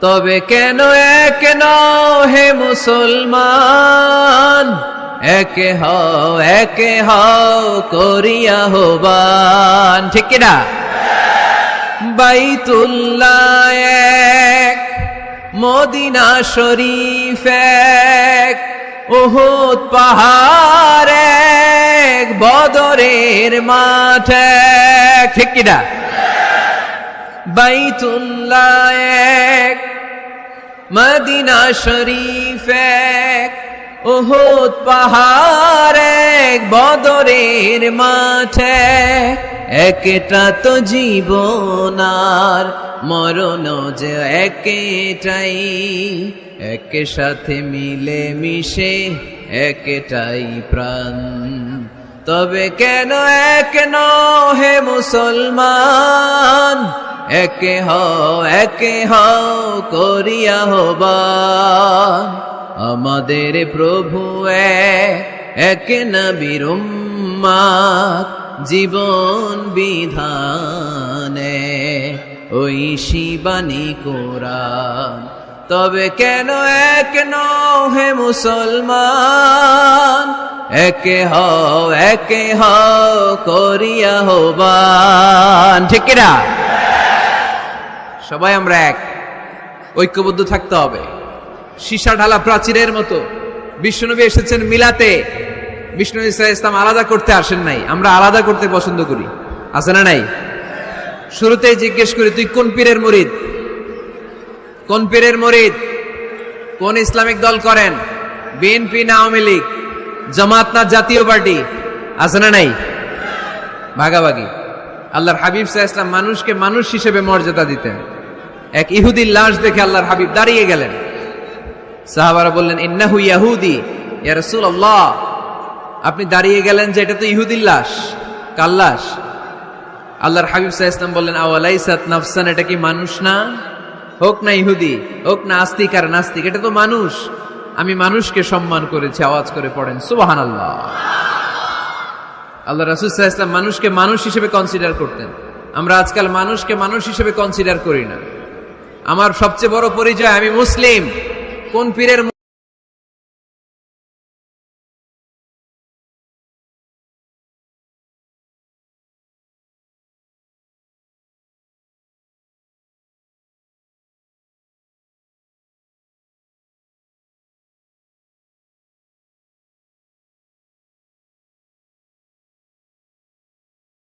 তবে কেন এক হে মুসলমান? একে হও একে হও করিয়া হবান। ঠিক কিনা বাইতুল্লাহ এক, মদিনা শরীফ এক, উহুদ পাহাড় এক, বদরের মাঠ এক। ঠিক কিনা বাইতুল্লাহ মদিনা শরীফ এক পাহাড় এক, বদরের মাঠে একটা তো জীবনার মরণ যে একেটাই এক সাথে মিলে মিশে একটাই প্রাণ। তবে কেন এক নও হে মুসলমান? একে হও একে হও করিয়া হবা। আমাদের প্রভু এক, নবীর উম্মাদ, জীবন বিধানে। ওই শিবানী কোরআন তবে কেন এক হে মুসলমান? একে হও একে হও করিয়া হবান ঠিক সবাই আমরা এক। ঐক্যবদ্ধ থাকতে হবে। সীসা ঢালা প্রাচীরের মতো। বিষ্ণুনবী এসেছেন মিলাতে। বিষ্ণু ইসা ইসলাম আলাদা করতে আসেন নাই। আমরা আলাদা করতে পছন্দ করি। আছে না নাই? শুরুতেই জিজ্ঞেস করি, তুই কোন পীরের মরিদ? কোন পীরের মরিদ? কোন ইসলামিক দল করেন? বিএনপি না আওয়ামী লীগ? জামাত না জাতীয় পার্টি? আছে না নাই? ভাগাভাগি। আল্লাহর হাবিব সাহা ইসলাম মানুষকে মানুষ হিসেবে মর্যাদা দিতেন। এক ইহুদির লাশ দেখে আল্লাহর হাবিব দাঁড়িয়ে গেলেন। সাহাবারা বললেন, ইন্নাহু ইয়াহুদি। ইয়া রাসূলুল্লাহ। আপনি দাঁড়িয়ে গেলেন যে এটা তো ইহুদির লাশ। কার লাশ? আল্লাহর হাবিব সাহা ইসলাম বললেন, আওয়ালাইসাত নাফসান, এটা কি মানুষ না? হোক না ইহুদি, হোক না আস্তিক আর নাস্তিক, এটা তো মানুষ। আমি মানুষকে সম্মান করেছি, আওয়াজ করে পড়েন। সুবাহান আল্লাহ আল্লাহ রাসুল সাহা ইসলাম মানুষকে মানুষ হিসেবে কনসিডার করতেন। আমরা আজকাল মানুষকে মানুষ হিসেবে কনসিডার করি না। আমার সবচেয়ে বড় পরিচয় আমি মুসলিম। কোন পীরের